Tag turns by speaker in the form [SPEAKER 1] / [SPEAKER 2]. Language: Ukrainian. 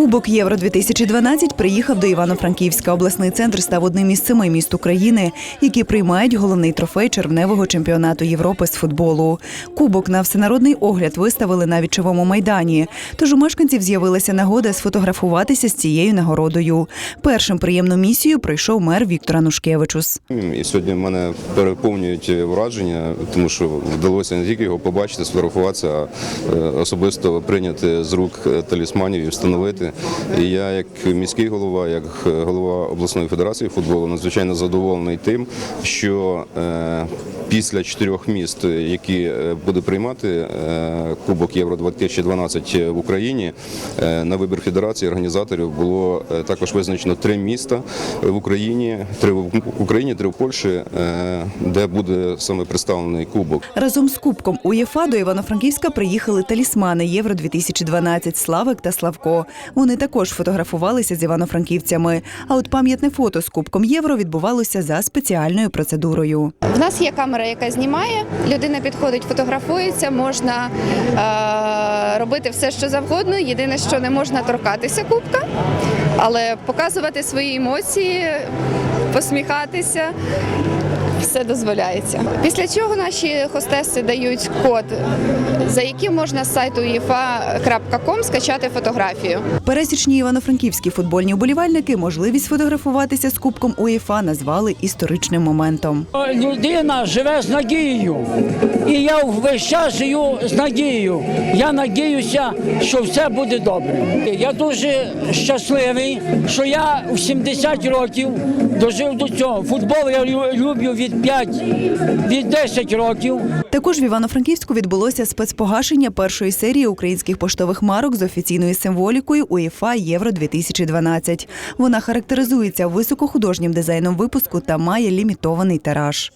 [SPEAKER 1] Кубок Євро 2012 приїхав до Івано-Франківська. Обласний центр став одним із семи міст України, які приймають головний трофей червневого чемпіонату Європи з футболу. Кубок на всенародний огляд виставили на вічовому майдані. Тож у мешканців з'явилася нагода сфотографуватися з цією нагородою. Першим приємну місію пройшов мер Віктор Анушкевичус.
[SPEAKER 2] І сьогодні мене переповнюють враження, тому що вдалося не тільки його побачити, сфотографуватися, а е, особисто прийняти з рук е, талісманів і встановити. І я, як міський голова, як голова обласної федерації футболу, надзвичайно задоволений тим, що е, після чотирьох міст, які е, буде приймати е, Кубок Євро 2012 в Україні, е, на вибір федерації організаторів було е, також визначено три міста в Україні, три в Україні, три в Польщі, е, де буде саме представлений кубок.
[SPEAKER 1] Разом з Кубком УЄФА до Івано-Франківська приїхали талісмани Євро 2012 Славик та Славко. Вони також фотографувалися з івано-франківцями. А от пам'ятне фото з Кубком Євро відбувалося за спеціальною процедурою.
[SPEAKER 3] В нас є камера, яка знімає. Людина підходить, фотографується, можна е- робити все, що завгодно. Єдине, що не можна торкатися кубка, але показувати свої емоції, посміхатися. Все дозволяється. Після чого наші хостеси дають код, за яким можна з сайту uefa.com скачати фотографію.
[SPEAKER 1] Пересічні івано-франківські футбольні вболівальники можливість фотографуватися з Кубком УЄФА назвали історичним моментом.
[SPEAKER 4] Людина живе з надією. І я весь час живу з надією. Я надіюся, що все буде добре. Я дуже щасливий, що я в 70 років дожив до цього. Футбол я лю- люблю від 5, від 10 років.
[SPEAKER 1] Також в Івано-Франківську відбулося спецпогашення першої серії українських поштових марок з офіційною символікою УЄФА Євро 2012. Вона характеризується високохудожнім дизайном випуску та має лімітований тираж.